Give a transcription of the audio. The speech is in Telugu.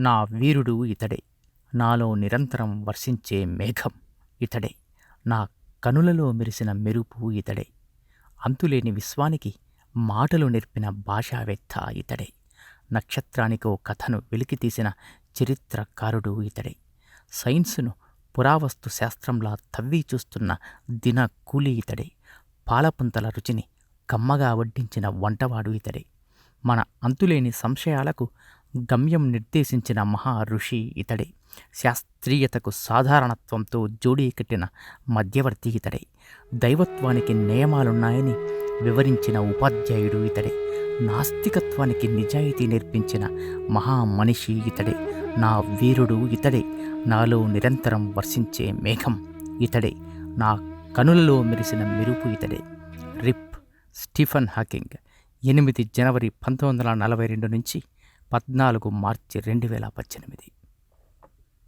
నా వీరుడు ఇతడే. నాలో నిరంతరం వర్షించే మేఘం ఇతడే. నా కనులలో మెరిసిన మెరుపు ఇతడే. అంతులేని విశ్వానికి మాటలు నేర్పిన భాషావేత్త ఇతడే. నక్షత్రానికో కథను వెలికితీసిన చరిత్రకారుడు ఇతడే. సైన్సును పురావస్తు శాస్త్రంలా తవ్వి చూస్తున్న దిన కూలి ఇతడే. పాలపుంతల రుచిని కమ్మగా వడ్డించిన వంటవాడు ఇతడే. మన అంతులేని సంశయాలకు గమ్యం నిర్దేశించిన మహా ఋషి ఇతడే. శాస్త్రీయతకు సాధారణత్వంతో జోడీ కట్టిన మధ్యవర్తి ఇతడే. దైవత్వానికి నియమాలున్నాయని వివరించిన ఉపాధ్యాయుడు ఇతడే. నాస్తికత్వానికి నిజాయితీ నేర్పించిన మహా మనిషి ఇతడే. నా వీరుడు ఇతడే. నాలో నిరంతరం వర్షించే మేఘం ఇతడే. నా కనులలో మెరిసిన మెరుపు ఇతడే. రిప్ స్టీఫన్ హాకింగ్ ఎనిమిది జనవరి పంతొమ్మిది వందల నలభై రెండు నుంచి పద్నాలుగు మార్చి రెండు వేల పద్దెనిమిది.